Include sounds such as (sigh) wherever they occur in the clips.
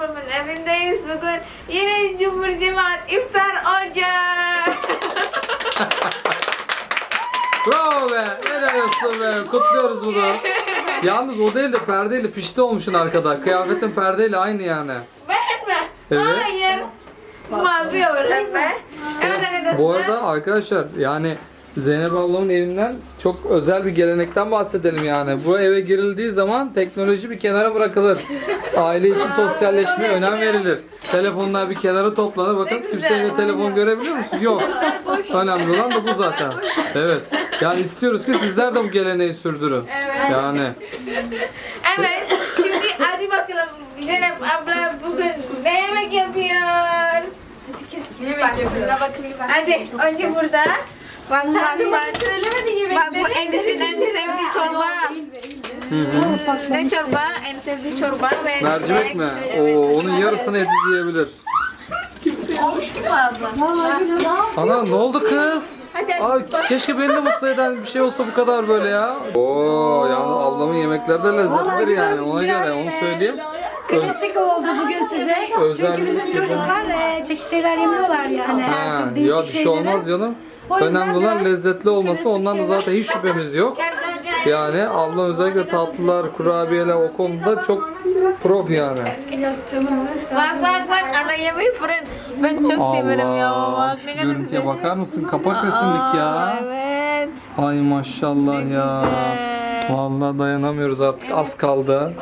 ablamın evindeyiz. Bugün yine cumhur cemaat iftar olacak. (laughs) Bravo be. Helal olsun be. Kutluyoruz bunu. (laughs) Yalnız o değil de perdeyle pişti olmuşsun arkada. Kıyafetin perdeyle aynı yani. ben mi? Evet. Hayır. Mavi öğretmen. Evet arkadaşlar. Bu arada arkadaşlar yani Zeynep ablamın evinden çok özel bir gelenekten bahsedelim yani. Bu eve girildiği zaman teknoloji bir kenara bırakılır. Aile içi sosyalleşmeye önem verilir. Telefonlar bir kenara toplanır. Bakın kimse evde telefon görebiliyor musunuz? Yok. Önemli olan da bu zaten. Evet. Yani istiyoruz ki sizler de bu geleneği sürdürün. Evet. Yani Evet. Şimdi hadi bakalım. Zeynep abla bugün ne yemek yapıyor? Yemek yapıyor. Hadi önce burada. Bak Sen de bak, söylemedin yemekleri. Bak bu Enes'in en sevdiği çorba. Ne çorba? En sevdiği çorba ve mercimek mi? Oo, onun yarısını Ediz yiyebilir. Olmuş gibi abla. Ana ne oldu kız? Hadi hadi. Ay, keşke beni de mutlu eden bir şey olsa bu kadar böyle ya. Oo yalnız ablamın yemekleri de lezzetlidir yani ona göre onu söyleyeyim. Öz- Klasik oldu bugün size. Özel Çünkü bizim çocuklar e, çeşit şeyler yemiyorlar yani. Her Ha, türlü değişik ya bir şey şeyleri. olmaz canım. O yüzden Önemli olan biraz lezzetli olması ondan da zaten hiç şüphemiz yok. (laughs) Yani ablam özellikle tatlılar, kurabiyeler o konuda çok prof yani. Yok canım. Bak bak bak ana yemeği fırın. Ben çok severim ya. Allah Bak şu ne kadar görüntüye güzel. bakar mısın? Kapak resimlik ya. Aa, Evet. Ay maşallah ya. güzel. Vallahi dayanamıyoruz artık az kaldı.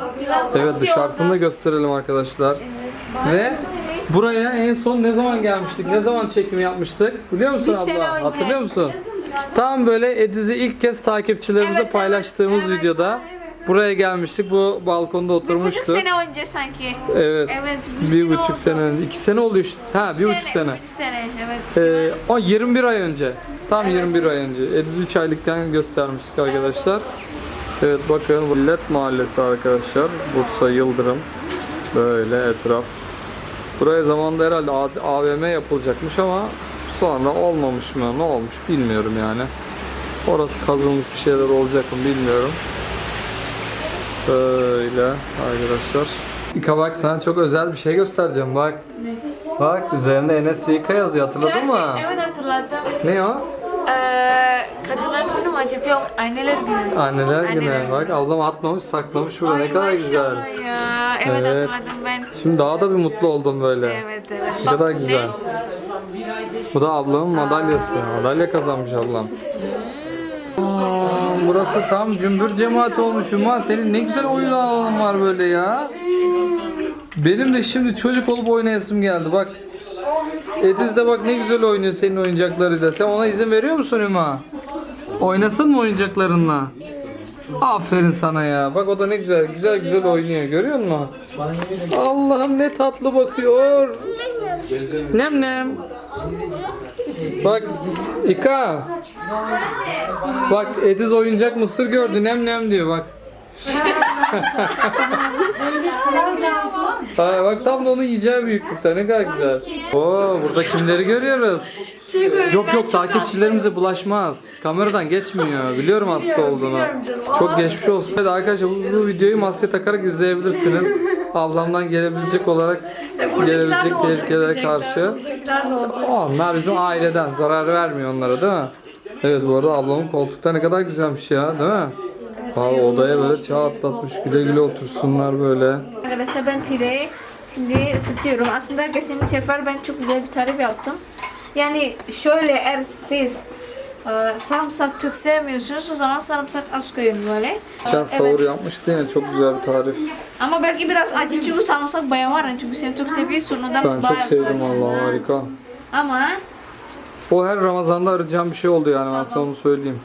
Evet dışarısını da gösterelim arkadaşlar. Ve buraya en son ne zaman gelmiştik? Ne zaman çekim yapmıştık? Biliyor musun Bir abla? sene önce. Hatırlıyor musun? Tam böyle Ediz'i ilk kez takipçilerimize Evet, paylaştığımız evet, evet, videoda buraya gelmiştik. Bu balkonda Bir buçuk oturmuştuk. sene önce sanki. Evet. Evet. Bir buçuk sene önce. iki sene oldu işte. Ha bir buçuk sene. Bir buçuk sene evet. Ee, o 21 ay önce. Tam 21 ay önce. Ediz 3 aylıkken göstermiştik arkadaşlar. Evet bakın Millet Mahallesi arkadaşlar. Bursa Yıldırım. Böyle etraf. Buraya zamanda herhalde AVM yapılacakmış ama sonra olmamış mı ne olmuş bilmiyorum yani. Orası kazılmış bir şeyler olacak mı bilmiyorum. Böyle arkadaşlar. İka bak sana çok özel bir şey göstereceğim bak. Bak üzerinde Enes Yıka yazıyor hatırladın mı? Evet hatırladım. Ne o? Ee, kadınlar günü mü acaba? Yok anneler günü. Anneler günü. Anneler Bak ablam atmamış saklamış burada ne kadar güzel. Ya. Evet, Evet. hatırladım. Şimdi daha da bir mutlu oldum böyle. Evet evet. Ne Bak kadar güzel. Bu da ablamın madalyası. Madalya kazanmış ablam. Aa, burası tam cümbür cemaat olmuş. Hüma senin ne güzel oyun alanın var böyle ya. Benim de şimdi çocuk olup oynayasım geldi bak. Ediz de bak ne güzel oynuyor senin oyuncaklarıyla. Sen ona izin veriyor musun Hüma? Oynasın mı oyuncaklarınla? Aferin sana ya. Bak o da ne güzel güzel güzel oynuyor. Görüyor musun? Allah'ım ne tatlı bakıyor. Nem nem. Bak İka. Bak Ediz oyuncak mısır gördü. Nem nem diyor bak. (laughs) Ha, bak tam da onu yiyeceği büyüklükte ne kadar güzel. Oo burada kimleri görüyoruz? Yok yok takipçilerimize bulaşmaz. Kameradan geçmiyor. (laughs) Biliyorum hasta olduğunu. Çok geçmiş olsun. Evet arkadaşlar bu, bu videoyu maske takarak izleyebilirsiniz. (laughs) Ablamdan gelebilecek olarak gelebilecek tehlikelere karşı. Onlar bizim aileden zarar vermiyor onlara değil mi? Evet bu arada ablamın koltukta ne kadar güzelmiş ya değil mi? Valla odaya böyle çağ atlatmış güle güle otursunlar böyle. Arkadaşlar ben pideyi şimdi ısıtıyorum. Aslında geçen sefer ben çok güzel bir tarif yaptım. Yani şöyle eğer siz e, sarımsak çok sevmiyorsunuz o zaman sarımsak az koyun böyle. Sen sahur yapmıştın ya çok güzel bir tarif. Ama belki biraz acı çünkü sarımsak bayağı var. Çünkü sen çok seviyorsun ondan Ben çok bayağı sevdim koydum. vallahi harika. Ama O her Ramazan'da arayacağım bir şey oldu yani ben sana onu söyleyeyim.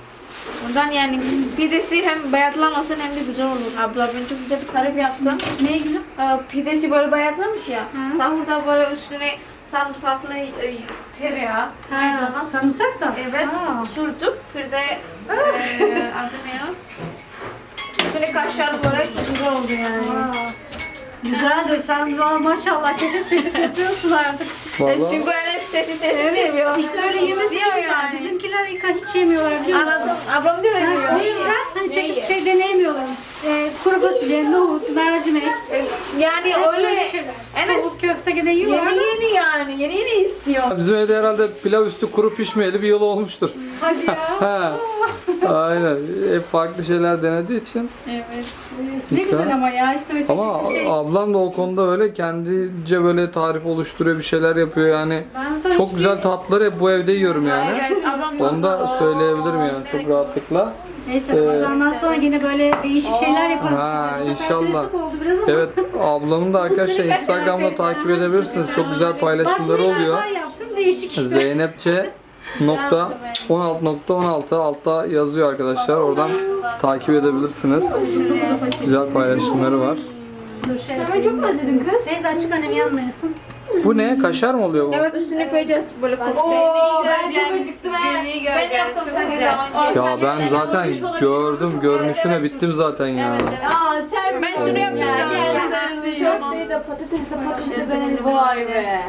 Ondan yani pidesi hem bayatlamasın hem de güzel olur. Abla ben çok güzel bir tarif yaptım. Ne güzel. Ee, pidesi böyle bayatlamış ya. Sahurda böyle üstüne sarımsaklı e, tereyağı, maydanoz. Sarımsak da. Evet, Ha. sürdük. Bir de e, (laughs) adı ne o? Üstüne kaşar böyle güzel oldu yani. Aa, Güzeldir. Sen valla maşallah çeşit çeşit yapıyorsun artık. Vallahi çünkü öyle çeşit çeşit seviyor. İşte öyle yemesi yani. Bizimkiler ilk hiç yemiyorlar biliyor musun? Anladım. Ablam da öyle Ha, O diyor. yüzden hani çeşit şey deneyemiyorlar. Ee, kuru fasulye, nohut, mercimek. E, Yani öyle şeyler. Enes Tavuk köfte gene yiyorlar. yeni yeni yani yeni yeni istiyor. Bizim evde herhalde pilav üstü kuru pişmeyeli bir yıl olmuştur. Hadi ya. (laughs) Ha. Aynen. Hep farklı şeyler denediği için. evet. Ne güzel ama ya işte böyle Ama çeşitli şey. ablam da o konuda öyle kendince böyle tarif oluşturuyor bir şeyler yapıyor yani. Ben sana Çok hiçbir- güzel tatları hep bu evde yiyorum yani. Evet, ablam Onu da söyleyebilirim yani çok rahatlıkla. Neyse Ee, Ramazan'dan sonra yine böyle değişik şeyler yaparız. Ha, size. Bu sefer inşallah. klasik oldu biraz ama. Evet ablamın da arkadaşlar Instagram'da takip edebilirsiniz. Çok güzel paylaşımları oluyor. ben yaptım değişik işte. Zeynepçe (laughs) nokta 16.16 altta yazıyor arkadaşlar. Oradan takip edebilirsiniz. Güzel paylaşımları var. Dur şey Hemen çok mu özledin kız? Neyse açık annem yanmayasın. Bu ne? Kaşar mı oluyor bu? Evet üstüne koyacağız böyle köfteyi. Oo, ben çok acıktım ha. Ben yaptım sana Ya ben zaten gördüm görünüşüne bittim zaten ya. Aa sen Ben şunu yapacağım. Köfteyi de patatesi de patatesi de vay be.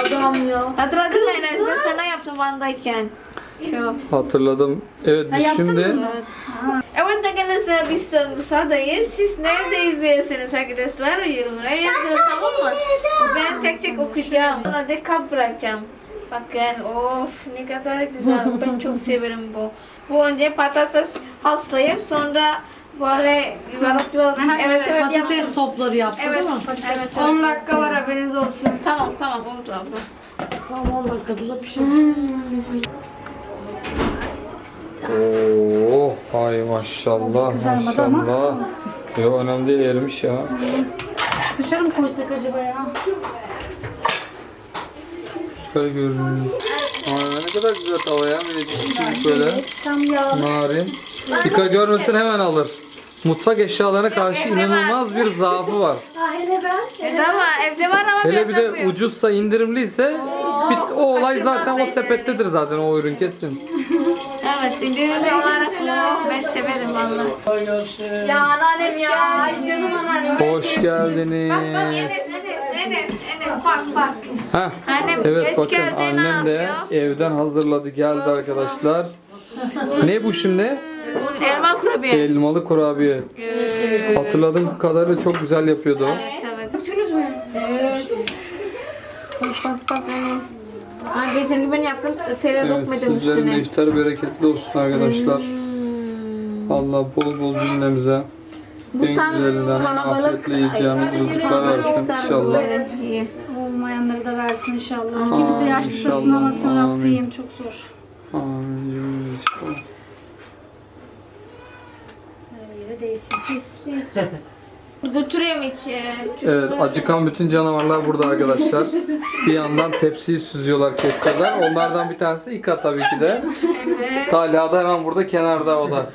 Adam ya. Hatırladın mı Enes? Ben sana yaptım Van'dayken. Şu. Hatırladım. Evet biz yaptın şimdi mı? Evet arkadaşlar biz Bursa'dayız. Siz nerede izliyorsunuz arkadaşlar? Yorumlara yazın tamam mı? Ben tek tek okuyacağım. Sonra da kap bırakacağım. Bakın of ne kadar güzel. Ben çok severim bu. Bu önce patates haslayıp sonra böyle yuvarlak yuvarlak. Evet evet patates yaptım. sopları yaptı Evet, değil mi? evet, 10 dakika var haberiniz olsun. Tamam tamam oldu abla. Tamam 10 dakikada da pişer. Oo, ay maşallah kızarmadı ama maşallah. Yo önemli değil erimiş ya. Dışarı mı koysak acaba ya? Şöyle görünüyor. Aa, ne kadar güzel tava ya. Minicik böyle. Tam yağlı. Narin. Dikkat görmesin hemen alır. Mutfak eşyalarına karşı inanılmaz bir zaafı var. (laughs) Ah hele ben. Evde ama evde var ama Hele bir de ucuzsa indirimliyse bit, o olay zaten o sepettedir zaten o ürün kesin. Evet indirimli olarak bu. Ben severim valla. Ya anneannem ya. Ay canım anneannem. Hoş Bak bak geldiniz. Enes Enes bak bak. Heh. Annem Evet geç bakın geldi ne annem de yapıyor? evden hazırladı geldi arkadaşlar. Ne bu şimdi? Elma kurabiye. Elmalı kurabiye. Hatırladığım kadarıyla çok güzel yapıyordu. Evet evet. Döktünüz mü? Evet. Bak bak bak Enes. Ha, geçen gün ben yaptım tere Evet dökmedim sizlerin de üstüne. iftarı bereketli olsun arkadaşlar. Allah bol bol cümlemize en tam güzelinden afiyetle yiyeceğimiz rızıklar versin inşallah. iyi. Olmayanları da versin inşallah. Kimse yaşlıkla inşallah, sınamasın. Rabbim çok zor. Amin. Her yere değsin. Pis. (laughs) Götüreyim hiç. e, Evet acıkan bütün canavarlar burada arkadaşlar. Bir yandan tepsiyi süzüyorlar kesiyorlar. Onlardan bir tanesi İka tabii ki de. Talha da hemen burada kenarda o da.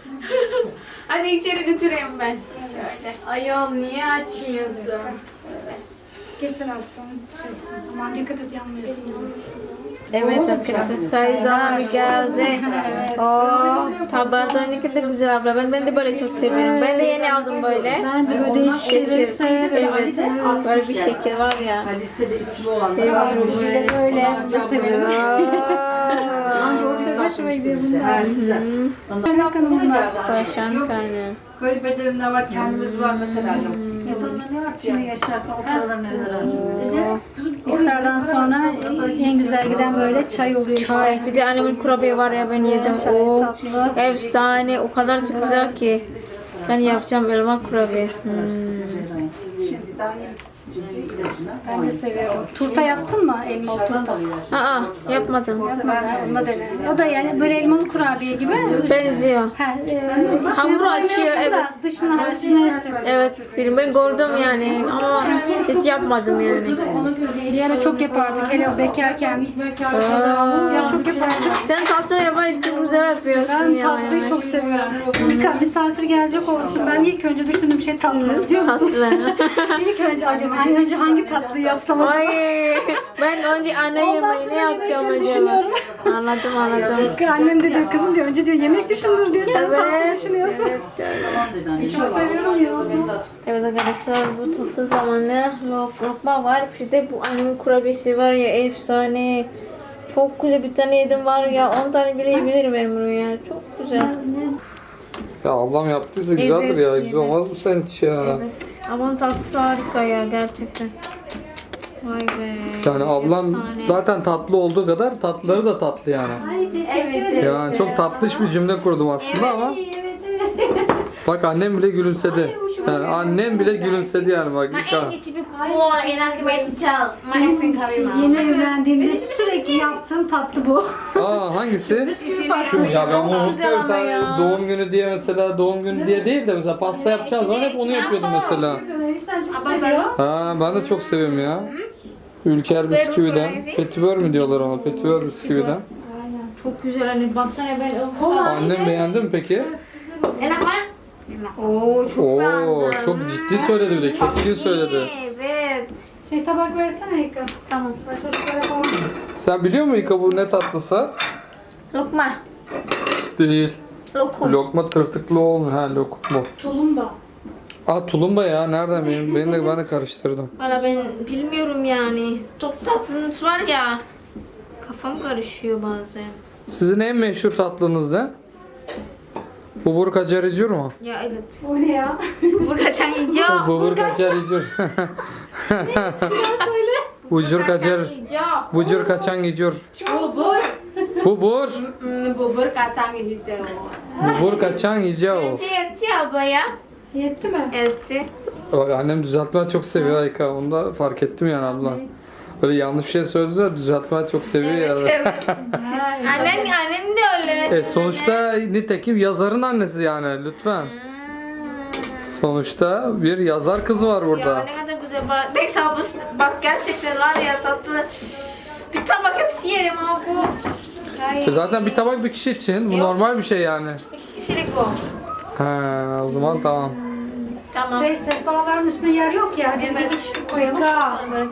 Hadi içeri götüreyim ben. Şöyle. Ayol niye açmıyorsun? Getir aslan. Şey, aman dikkat et yanmayasın. Evet arkadaşlar çay zamanı geldi. Oo, tabağında ne kadar güzel abla. Ben, ben de böyle çok severim. Ben de yeni aldım böyle. Ben de böyle değişik şeyleri severim. Evet. Böyle bir şekil var ya. Listede ismi olan Seviyorum Bir böyle. de böyle. Da seviyorum. Çok hoşuma gidiyor bunlar. Ben bakalım bunlar. Tavşan kanı. Köy bedelimde var, kendimiz var mesela yok. İnsanlar ne var ki yaşarken o paralar neler harcıyor? İftardan sonra en güzel giden böyle çay oluyor işte. Ay, bir de annemin kurabiye var ya ben yedim. Çay O tatlı. efsane. O kadar çok güzel ki. Ben yapacağım elma kurabiye. Hmm. Ben de seviyorum. Turta yaptın mı? Elmalı turta. Aa, yapmadım. Yapma ben onunla dene. O da yani böyle elmalı kurabiye gibi. Benziyor. Ha, e, içine Hamur koymuyorsun açıyor, da evet. Dışına üstüne sürüyorsun. Evet, benim ben gördüm yani ama hiç yapmadım yani. Bir ara çok yapardık. Hele bekarken. Ya çok yapardık. Sen tatlı yapmayı çok güzel yapıyorsun Ben ya. tatlıyı çok seviyorum. İlk misafir gelecek olsun. Ben ilk önce düşündüğüm şey tatlı. biliyor musun? Tatlı. (laughs) İlk önce acaba hani önce hangi tatlıyı yapsam acaba? Ay, ben önce ana Ondan yemeği ne yapacağım acaba? düşünüyorum. Anladım anladım. Annem de diyor kızım diyor önce diyor yemek düşünür diyor sen tatlı Evet, düşünüyorsun. evet, öyle. Çok seviyorum ya. Evet arkadaşlar bu tatlı zamanı lok lokma var. Bir de bu annemin kurabiyesi var ya efsane. Çok güzel bir tane yedim var ya 10 tane bile yiyebilirim ben bunu ya. Çok güzel. Ya ablam yaptıysa güzeldir Evet, ya. Güzel evet. olmaz mı sen hiç ya? Evet. Ablam tatlısı harika ya gerçekten. Vay be. Yani ablam Efsane. zaten tatlı olduğu kadar tatlıları da tatlı yani. Ay teşekkür Evet, ederim. Yani çok tatlış bir cümle kurdum aslında ama Evet evet. Bak annem bile gülümsedi. Yani annem bile gülümsedi yani bak ilk ha. Bu enak kembali cical. Mana sen kawin Yeni evlendiğimde sürekli yaptığım tatlı bu. Aa hangisi? Bisküvi Şu, pastası. ya ben bunu unutuyorum. Sen ya. doğum günü diye mesela doğum günü diye değil de mesela pasta yapacağız zaman hep onu yapıyordum mesela. Enişten çok seviyor. Ha ben de çok seviyorum ya. Ülker bisküviden. Petibör mü diyorlar ona? Petibör bisküviden. Çok güzel hani baksana ben Annem beğendi mi peki? Enak mı? Oo çok Oo beğendim. çok ciddi söyledi bir de keskin söyledi. Evet. Şey tabak versene Eka. Tamam. Ben çocuklara falan. Sen biliyor musun İka bu ne tatlısı? Lokma. Değil. Lokum. Lokma tırtıklı olmuyor. Ha lokum bu. Tulumba. Aa tulumba ya nereden benim? (laughs) Beni de ben de karıştırdım. Valla ben bilmiyorum yani. Çok tatlınız var ya. Kafam karışıyor bazen. Sizin en meşhur tatlınız ne? Bubur kacar icur mu? Ya evet. O ne ya? Burkacan hijau. Bubur kacar icur. Biraz söyle. Bucur kacar. hijau. Bucur kaçan icur. Bubur. Bubur. Hmm, bubur kacang hijau. Bubur kaçan. Ece yetti abla ya. Yetti mi? Yetti. Bak annem düzeltmeyi çok seviyor Ayka. Onu da fark ettim yani abla. Böyle yanlış bir şey söylediğinde düzeltmeyi çok seviyor yani. Evet. Ha, Annen, annen de öyle. E sonuçta nitekim yazarın annesi yani lütfen. Sonuçta bir yazar kız var Ya burada. ne kadar güzel. Bak, bek sabıs, bak gerçekten var ya tatlı. Bir tabak hepsi yerim ama bu. E Hayır. zaten bir tabak bir kişi için bu normal bir şey yani. Kişilik bu. Ha o zaman tamam. Tamam. Şey sehpaların üstüne yer yok ya. Hadi Evet. bir koyalım.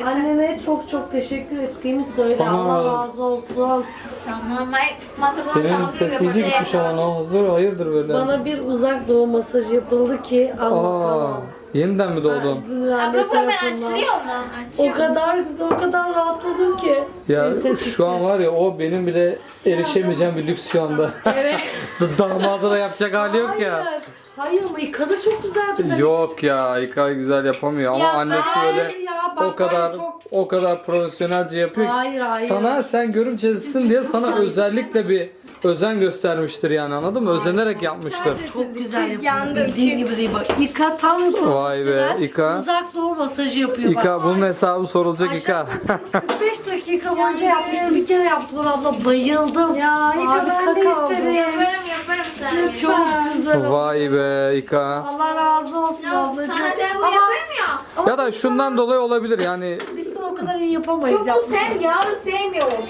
Anneme çok çok teşekkür ettiğimi söyle. Tamam. Allah razı olsun. Tamam. Ay, matematik Senin sesin gitmiş ama ne hazır hayırdır böyle. Bana bir uzak doğu masajı yapıldı ki Aa, anlatamam. yeniden mi doğdun? Abla bu hemen açılıyor mu? O Açıyor. kadar güzel, o kadar rahatladım ki. Ya şu an var ya o benim bile erişemeyeceğim bir lüks şu anda. (laughs) Damada da yapacak hali yok ya. Hayır. Hayır ama yıkadı çok güzeldi. Yok ya İkay güzel yapamıyor ama Ya annesi Hayır böyle ya bak o kadar ben çok... o kadar profesyonelce yapıyor. ki Hayır hayır. Sana sen görümcesin diye sana (laughs) özellikle bir özen göstermiştir yani anladın mı? Özenerek yapmıştır. Çok güzel yapıyor. yandı, Bildiğin gibi değil bak. İka tam Vay be İka. uzak doğu masajı yapıyor bak. İka bunun hesabı sorulacak İka. 45 (laughs) dakika boyunca yapmıştım. Bir kere yaptım abla. Bayıldım. Ya İka ben de isterim. Yaparım yaparım sana. Çok güzel. Vay be İka. Allah razı olsun ablacığım. Ya. Ya da şundan dolayı olabilir yani biz sana o kadar iyi yapamayız. Çünkü yapmışız. sen yağı sevmiyorsun.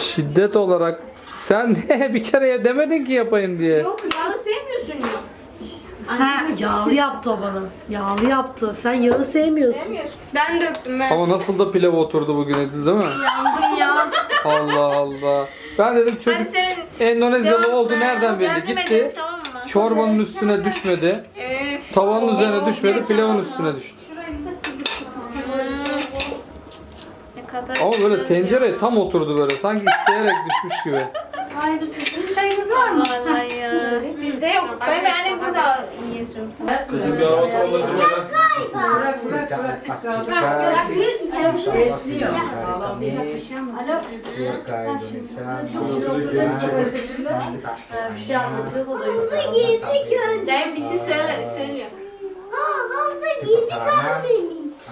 şiddet olarak sen (laughs) bir kere demedin ki yapayım diye. Yok yağı sevmiyorsun ya. Ha, yağlı yaptı o bana. Yağlı yaptı. Sen yağı sevmiyorsun. Sevmiyorsun. Ben döktüm ben. Ama nasıl da pilav oturdu bugün Ediz değil mi? Yandım ya. Allah Allah. Ben dedim Hadi çocuk Endonezyalı oldu nereden belli yardım edelim, gitti. Tamam mı? Çorbanın üstüne düşmedi. Tavanın üzerine düşmedi. Pilavın üstüne düştü. Ne kadar Ama böyle tencereye tam oturdu böyle. Sanki isteyerek düşmüş gibi. Ay bir sürü. Çayınız var mı? Vallahi ya. Bizde yok. Ben ve annem burada yiyorsun. Kızım bir araba salladı. Bırak bırak bırak. Besliyor. Sağlam değil. Bir şey anlatıyor da Dayım bir şey söyle, söylüyor. di perjalanan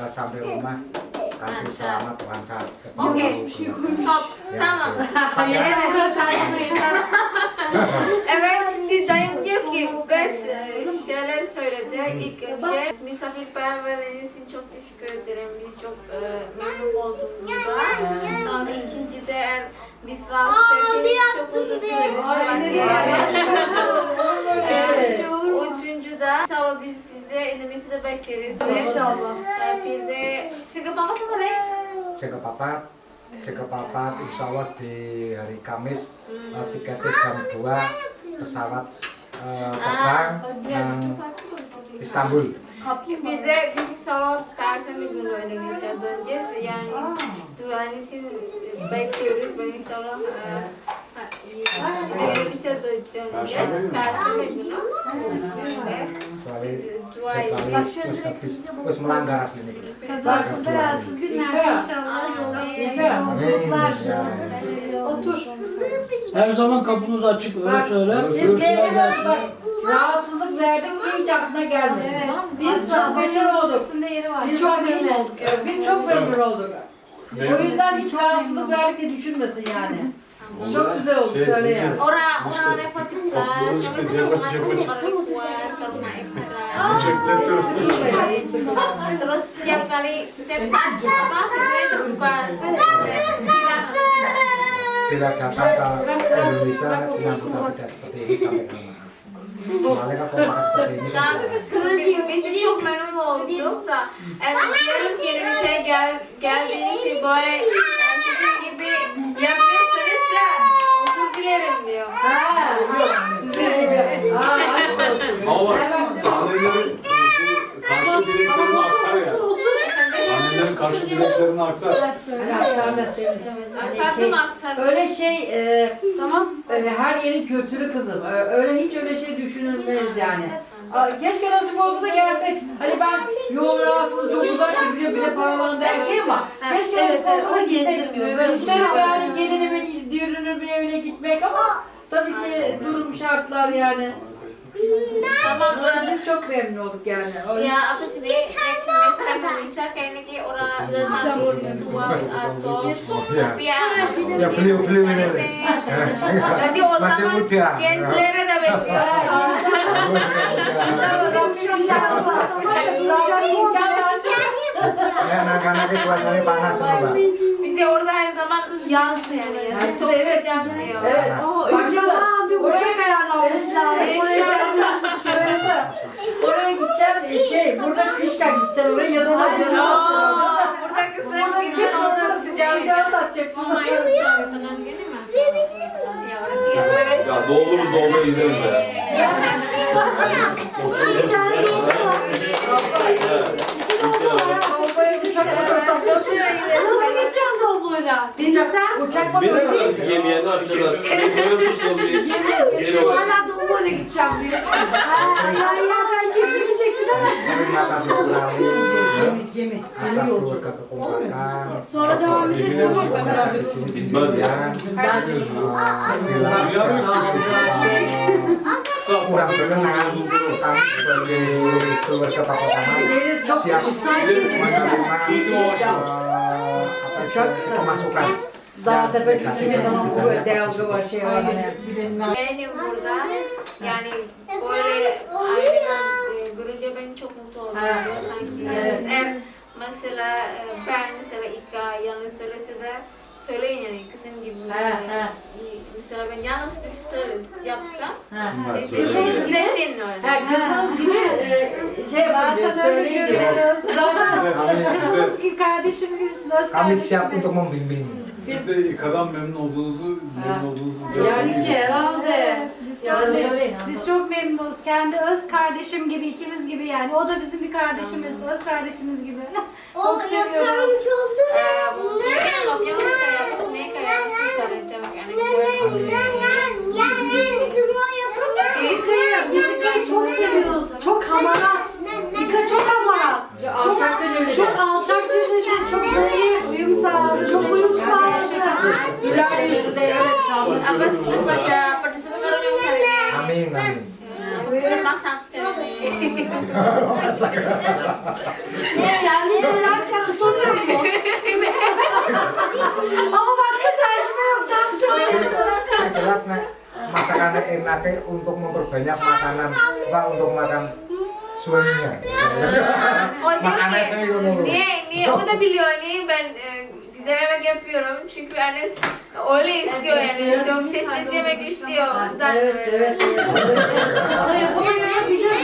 eh, sampai rumah kaki selamat lancar Okey. Stop. Tamam. evet şimdi dayım diyor ki beş e, şeyler söyledi. İlk önce misafirperverliğiniz için çok teşekkür ederim. Biz çok e, memnun olduk burada. Tamam ikinci de eğer biz rahatsız ettiğimiz çok özür dileriz. Üçüncü de inşallah biz size Endonezya'da bekleriz. İnşallah. E, Bir de Sige papa apa nih? sekepapat sekepapat insya Allah di hari Kamis eh, tiketnya jam 2 pesawat eh, terbang yang İstanbul Bir de biz inşallah Perşembe günü Indonesia döneceğiz. Yani duanızın bekliyoruz. Ben inşallah ise döneceğiz. Perşembe günü. Wis melanggar asli ini. Kazasız belasız günlerde inşallah yolda yolculuklar. Otur. Her zaman kapımız açık öyle söyle. Görüşler gelsin. Rahatsızlık verdik ki hiç aklına gelmesin. Evet, tamam mı? biz de çok başımızın olduk. üstünde yeri var. Biz çok memnun olduk. Biz çok memnun olduk. O yüzden hiç rahatsızlık verdik diye düşünmesin yani. Çok güzel oldu söyle yani. Orang orang repot banget orang tua ke rumah Iqra. Terus setiap kali setiap apa sebenarnya terbuka. Bilang, Ke Indonesia yang kita tidak seperti ini sampai ke mana. Soalnya kan kalau makan seperti ini kan Nah, biz de çok memnun olduk da yani diyorum ki Indonezya'ya gel, geldiğinizde böyle yani sizin gibi yapmıyorsanız da özür dilerim diyor. Ha. Ha, olsun. Ama bak, Hemen- annelerin bu karşı dileklerini aktar. Aktardım aktardım. Öyle şey, e, tamam, e, her yerin kültürü kızım. E, öyle hiç öyle şey düşünülmez yani. Keşke nasip olsa da gelsek. Hani ben yol rahatsızlığı çok uzak gidiyor bir de paralarında her şey ama keşke evet, nasip olsa evet, da onu gitsek. gezdirmiyor. Ben isterim yani gelinimin, düğününün evine gitmek ama tabii ki durum şartlar yani. Tamam, Ama biz çok memnun olduk yani. Öyle- Ya apa sih deh, naik ke mes kan bisa kayaknya kayak orang satu dua atau tapi ya Ya beliau-beliau ini. Jadi Masih muda. gençlere de bekliyoruz. Ya anak-anaknya cuacanya panas semua, Mbak. Bize orada her zaman yansın yani. Yazın çok Evet. sıcak diyor. Evet. Baksana. bir uçak ayarlanması lazım. Oraya, oraya gideceğim e, şey burada kışken gideceğim oraya yanına Aa, burada kızım Burada güzel orada sıcak. sıcağı tatacaksın. Tahu tenang gini mas. Ya ya Ya doldu mu doldu gidelim be. Bir tane gezi var. Nasıl gideceksin Doblo'yla? Denizden. Uçakla mı Bilemem gidiyorsun? yemeğini açacağız. Koyulursun bir. Geri Şu var. hala Doblo'yla gideceğim diyor. Ha, ya ya ben kesilmeyecekti değil mi? Terima kasih sekali Gemi. atas keluarga kekompakan. Sonra devam edersin. Kita di sini sendirian. kurang berkenan kami sebagai keluarga Papa Kamal Deniz çok siap eh, apa itu, pemasukan Dağ tepe gibi tamam bu devamlı şey hani. Benim burada yani böyle e, görünce ben çok mutlu. Ya, sanki yani eğer mesela e, ben mesela İka yanlış söylese de söyleyin yani kızım gibi mesela. ha. İyi, Mesela ben yanlış bir şey yapsam Ha. e, siz söyleyin. de düzeltin öyle. Kızınız gibi e, şey yapıyor, Zaten öyle Kızımız gibi kardeşimiz gibisiniz. Öz kami kardeşim siap gibi. untuk membimbing Siz de İK'dan memnun olduğunuzu, memnun olduğunuzu Yani ki herhalde. Biz çok, Yani mem- söyleyin, biz çok memnunuz. Kendi öz kardeşim gibi, ikimiz gibi yani. O da bizim bir kardeşimiz, öz kardeşimiz gibi. çok seviyoruz. Eh, kayak İlkay'ı, biz İlkay'ı çok seviyoruz. Çok hamarat. İlkay çok hamarat. Çok, Alçak gönüllü. çok alçak gönüllü, çok böyle uyum sağladı, çok uyum sağladı. Güler yüzlü, evet. apa sih pada participant orang yang hari ini amin amin masak ini. (laughs) Kendi söylerken utanıyor mu? (laughs) Ama başka tercüme yok. Tam çok yang jelas nek masakannya enak untuk memperbanyak makanan apa untuk makan suaminya. O diyor Mas Anas ki, mi bunu? niye, niye, o da biliyor niye? Ben e, güzel yemek yapıyorum. Çünkü Enes öyle istiyor yani. Çok sessiz yemek istiyor ondan Evet, evet, evet. (laughs) Ama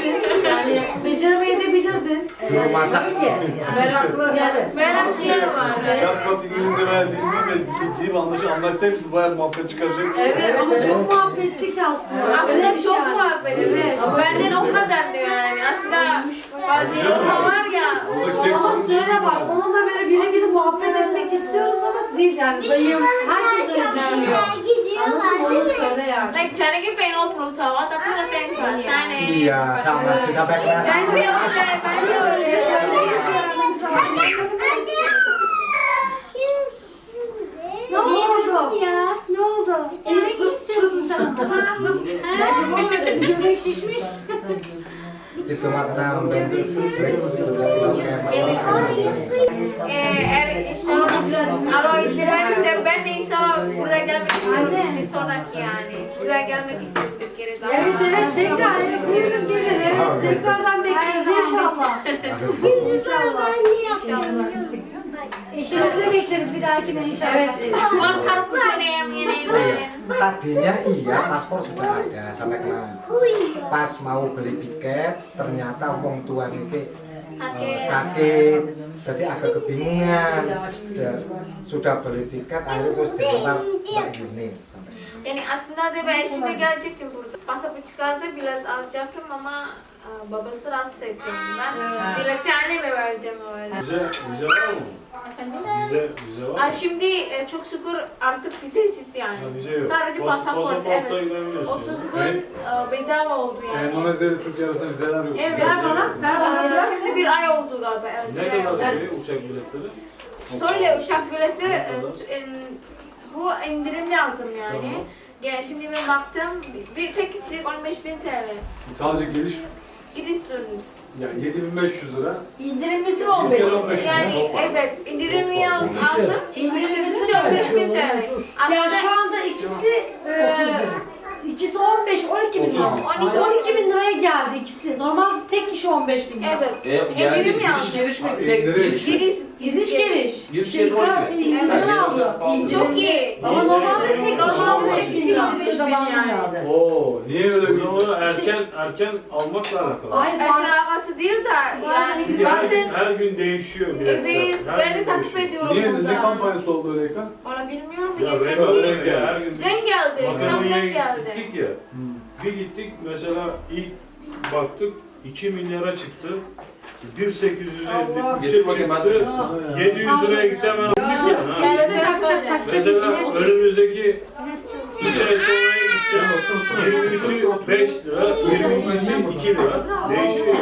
yapamayabilirdin. Yani beceremeyi de bilirdin. Tabii ki. Meraklı, evet. Meraklıyorum var. Çat pat İngilizce dilini de dilini anlaşı anlaşsaydı siz bayağı muhabbet çıkaracak. Evet ama çok muhabbetlik aslında. Aslında çok muhabbet. Evet. Benden o kadar diyor yani. Aslında Dilimiz var ya. Buradaki tek Ama sorun bak, mi? onunla böyle birebir muhabbet etmek istiyoruz ama değil yani. Dayım, herkes öyle düşünüyor. Anladın mı? Onu söyle yani. Kita pengen ngobrol Jawa tapi nanti yang bahasanya. Iya, sama sampai kena Ben de öyle, ben de öyle. Ne oldu? Ya ne oldu? Yemek istiyorsun sen? Göbek şişmiş. İtu makna membentuk Ee, er inşallah kalau izin verirse ben de inşallah burada gelmek istiyorum bir sonraki yani. Burada gelmek istiyorum Türkiye'de daha. Evet evet tekrar evet buyurun gelin evet tekrardan bekleriz inşallah. İnşallah. Eşinizle bekleriz bir dahakine inşallah. Evet. Bukan karpuznya yang ini. Tadinya iya paspor sudah ada sampai kena pas mau beli tiket ternyata wong tua ini eh, Sakit. sakit jadi agak kebingungan Dan sudah beli tiket akhirnya terus diantar Mbak Yuni sampai Yani aslında da ben eşime gelecektim burada. Pasaport çıkardı, bilet alacaktım ama babası rahatsız etti ondan. Bileti anneme verdim öyle. Var mı? Efendim? Vize, vize var Aa, mı? şimdi e, çok şükür artık vizesiz yani. Ha, vize yok. Sadece Pas- pasaport, pasaportla evet. gidebiliyorsun. 30 gün e, bedava oldu yani. Endonezya ile Türkiye arasında vizeler yok. Evet. Ver bana, ver bana. Ee, ver. şimdi bir ay oldu galiba. Evet, Ne kadar oldu. şey uçak biletleri? Söyle uçak bileti e, t- bu indirimli aldım yani. Tamam. Yani şimdi ben baktım bir tek kişilik 15 bin TL. Sadece geliş Gidiş dönüş. Yani 7500 lira. İndirimlisi mi Bir 15? kere 15 lira. Yani toplam. evet indirimli al- aldım. İndirimlisi 15 bin TL. Ya Aslında şu anda ikisi e, ikisi 15 12 bin lira. 12 12 bin liraya geldi ikisi. Normal tek kişi 15 bin lira. evet. E, yani indirim gidiş aldım. geliş mi? Abi, Tek indirim. Gidiş, Gidiş geliş. Giriş geliş 12 kar- bin. indirim Herkes aldı. pahalı. İndirim. Çok iyi. Ama normalde tek Normalde tek bin yani. Oo, niye öyle bir zaman erken erken almakla alakalı. Erken bazen alakası değil de yani Çünkü her gün, bazen her gün değişiyor biletler. Evet, Her ben de gün takip değişiyor. ediyorum Niye, burada. ne kampanyası oldu öyle ekran? Bilmiyorum Ya geçen gün. Her gün denk geldi. Tam Makedonya'ya denk geldi. gittik ya. Bir gittik mesela ilk baktık 2 milyara çıktı. 1850 bütçe çıktı. de. 700 liraya gitti hemen aldık yani. ha. Mesela önümüzdeki 3 ay sonra gideceğim. 23'ü 5 lira, 22'si 2 lira. Değişiyor.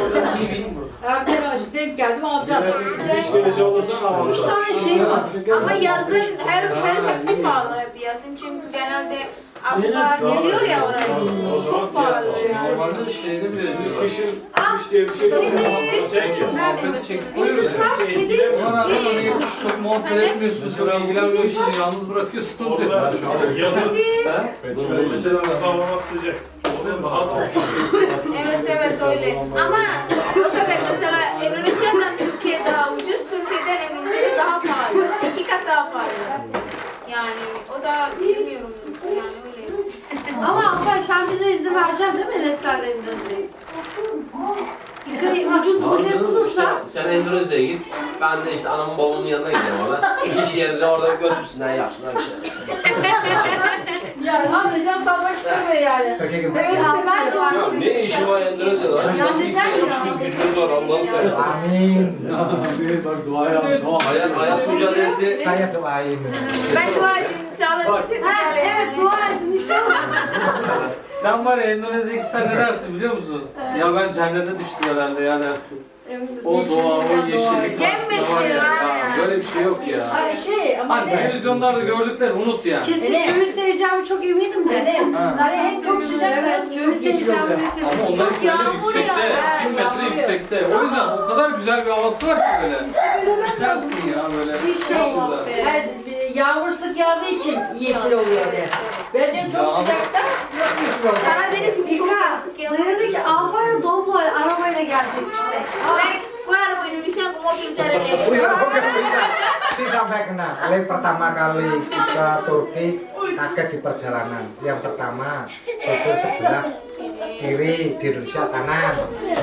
Erken açık denk geldim alacağım. Gidiş gelişi alırsan Üç avantaj. tane şey var. Ama yazın her her hepsi pahalı yazın çünkü genelde Avrupa geliyor ya oraya. Çok pahalı yani. Normalde şeyde bile diyor. Kışın kış diye bir şey yok. Muhabbeti çekip koyuyoruz. Ulan adam hani çok muhabbet etmiyorsun, çok ilgilenmiyorsun, yalnız bırakıyorsun. Orada yazın mesela kavramak sıcak. Evet evet öyle. Ama o kadar mesela Endonezya'dan Türkiye daha ucuz, Türkiye'den Endonezya daha pahalı. İki kat daha pahalı. Yani o da bilmiyorum yani. Ama Alpay sen bize izin vereceksin değil mi? Restlerle izleyeceğiz? Ucuz bir bilet bulursa Sen Endonezya'ya git. Ben de işte anamın babamın yanına gideyim orada. İş yerinde orada götürsünler yapsınlar bir şeyler. Yani anlayacağım sanmak istemiyor yani. Evet, ben de Ya ne işi var Endonezya'da? Ya Nasıl neden ya? gücümüz var Allah'ını seversen. Amin. Bak duaya tamam. Hayat, hayat mücadelesi doain. Ben dua edin inşallah size de Ha, evet dua edin inşallah. Sen var ya Endonezya'ya gitsen ne dersin biliyor musun? Ya ben cennete düştüm herhalde ya dersin. O doğa, o yeşillik aslında var ya. ya. Böyle bir şey yok ya. Ay şey ama Hani ne? televizyonlarda gördükleri unut yani. Kesin köyü seveceğimi çok eminim de. Ha. Zaten en çok sıcak Evet, çok köyü geçiyor seveceğimi Ama onların Çok köyü yağmur yüksekte, ya. 1000 metre Yağmur yüksekte. O yüzden o kadar güzel bir havası var ki böyle. Bitersin ya böyle. Bir şey Çok güzel. Evet, yağmur sık yağdığı için yeşil oluyor öyle. Benim çok sıcakta yok yeşil oluyor. Karadeniz ya. Dedi ki Alpay'la Doblo arabayla gelecek işte. Oh iya, oke. Ini sampai kena. Oleh pertama kali ke Turki kaget di perjalanan. Yang pertama sopir sebelah kiri di Indonesia kanan.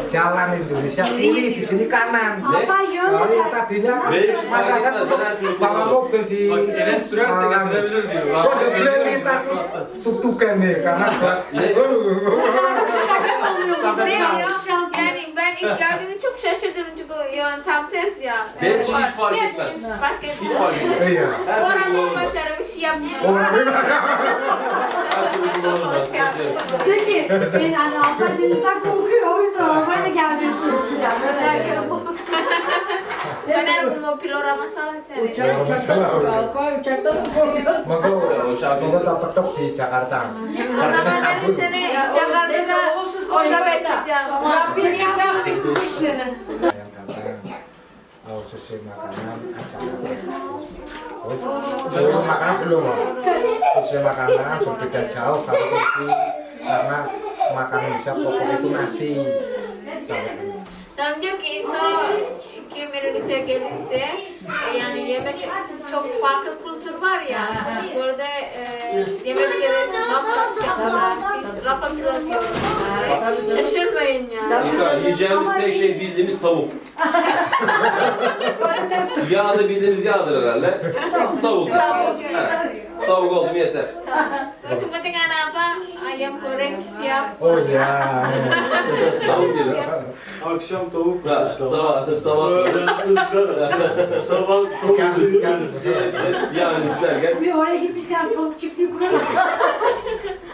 Jalan Indonesia kiri di sini kanan. Alpay yön Oh iya tadinya kan Benim için masa fark saya etmez. Ben her türlü bawa kullanırım. mobil di Bak Enes sürerse malam. getirebilir diyor. Oh, udah bilang nih takut tuk-tukan nih karena Ne? (laughs) Oh. İlk geldiğimde çok şaşırdım çünkü yön tam tersi ya. Benim için hiç fark etmez. Fark etmez. Hiç fark etmez. Iya. Her türlü kullanırım. pacaran siap Oh, Her türlü kullanırım. ben, sıkıntı yok. Peki şey, yani Alpay denizden korkuyor o yüzden arabayla gelmesi. Yani Belajar bu. Benar mau pilora masalah cari. Uçak, Masalah uçaktan, orada. Alpay uçaktan su korkuyor. Monggo, monggo tak petok di Jakarta. O zaman Caranya dari sabun. sini Ya, neyse, Jakarta'da olumsuz orada koymayın da. bekleyeceğim. Rabbim ikram etmiş seni. yang datang oh sesuai makanan acara Wes, belum makan belum sesuai makanan berbeda jauh kalau Turki karena makanan bisa pokok itu nasi Sampai- Amca ki so kim Indonesia gelirse yani yemek çok farklı kültür var ya. Burada e, yemekleri bambaşka yapıyorlar. Biz rapa pilav yapıyoruz. Şaşırmayın ya. İlkay, yiyeceğimiz tek şey bildiğimiz tavuk. (laughs) Yağ da bildiğimiz yağdır herhalde. Tavuk. Tavuk. Evet. Tavuk oldu mu yeter. Terus yang penting ada apa? Ayam goreng siap. oh ya Tavuk dedim. Akşam tavuk Ha, işte. sabah- sabah- Öğlen ızgara. Sabah ikan. Yani isterken Bir oraya gitmişken tavuk çiftliği kurarız.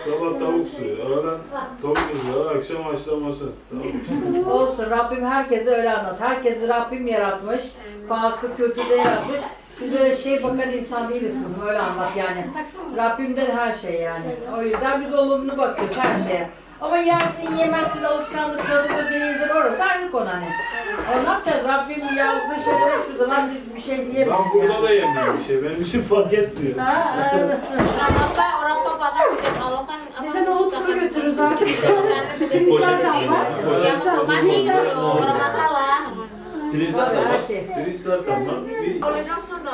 Sabah tavuk suyu. Öğlen tavuk ızgara. Akşam haşlaması. Tamam. olsun. Rabbim herkese öyle anlat. Herkesi Rabbim yaratmış. Farklı kültürde yaratmış. Biz öyle şey bakan insan değiliz kızım. Öyle anlat yani. Rabbimden her şey yani. O yüzden biz olumlu bakıyoruz her şeye. Ama yersin yemezsin alışkanlık tadıdır değildir orası ayrı konu hani. O ne yapacağız? Rabbim yazdığı şeylere hiçbir zaman biz bir şey Ben diyemeyiz burada yani. da yemiyorum bir şey. Benim için fark etmiyor. Ha, evet. Bize nohut kuru götürürüz artık. Bütün beda- zaten var. Ya mau mandi gitu, orang masalah. Zaten var. Pirinç zaten var. Öğleden sonra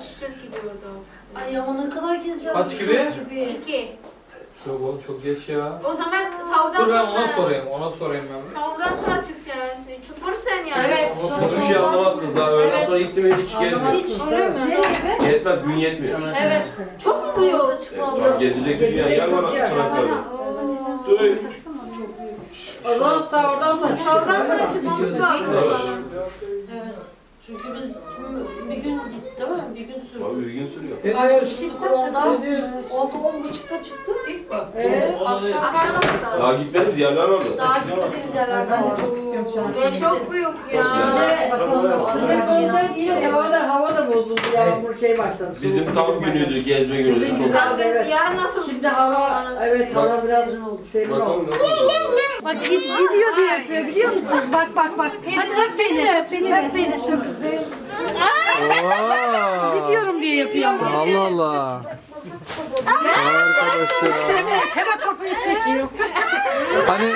3-4 gidiyordu. Ay ama ne kadar gezeceğiz. Kaç gibi? 2. Yok oğlum çok geç ya. O zaman sahurdan Dur ben sonra... ona sorayım, ona sorayım ben. Sahurdan sonra çıksın yani. Şoför sen yani. Evet. Hiçbir şey anlamazsınız ha. Öğleden Evet. sonra gittim hiç gezmiyor. Hiç mi? Yetmez, gün yetmiyor. Evet. Çok mu yol çıkmalı? Gezecek bir yer var Çanakkale'de. Dur. O zaman sahurdan sonra Sahurdan sonra çıkmamız lazım. Evet. Çünkü biz bir gün gittik değil mi? Bir gün sürdü. Abi bir gün sürüyor. Evet. Çıktık ondan. Oldu on buçukta çıktık. Evet. Akşam Akşama kadar. Daha gitmediğimiz yerler vardı. daha gitmediğimiz yerlerden var. Çok istiyorum şu an. Ve çok büyük ya. Sıcak olacak yine hava da hava da bozuldu yağmur şey başladı. Bizim tam günüydü, gezme günüydü. Çok yarın nasıl? Şimdi hava evet hava biraz serin oldu. Bakalım nasıl olacak. Bak gidiyor diye yapıyor biliyor musun? Bak bak bak. Hadi öp beni. Öp beni. Öp beni. Oo. Gidiyorum diye yapıyor ama. Allah Allah. Arkadaşlar. Hemen kafayı çekiyor. Hani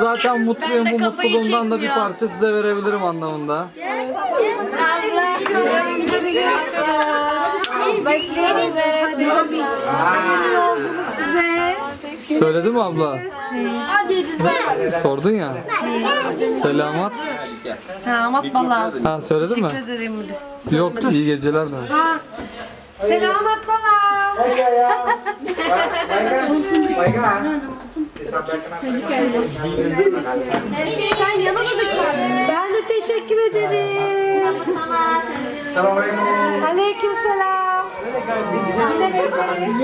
zaten mutluyum bu mutluluğumdan da bir parça size verebilirim anlamında. Söyledi mi abla? Sordun ya. Selamat. Selamat bala. Ha söyledin mi? ederim. Yok iyi geceler de. Selamat bala. Ben de teşekkür ederim. Assalamualaikum Aleyküm selam. Yine bekleriz.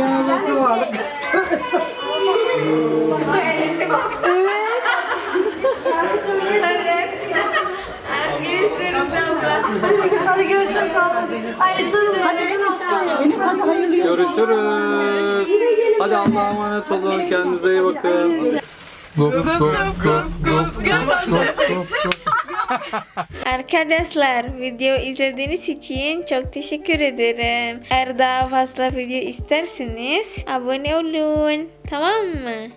Evet. Şarkı söyleriz. Hadi görüşürüz. Hadi hadi hayırlı Görüşürüz. Hadi Allah'a emanet olun. Kendinize iyi bakın. Gop gop gop gop gop gop gop gop. Arkadaşlar video izlediğiniz için çok teşekkür ederim. Eğer daha fazla video isterseniz abone olun. Tamam mı?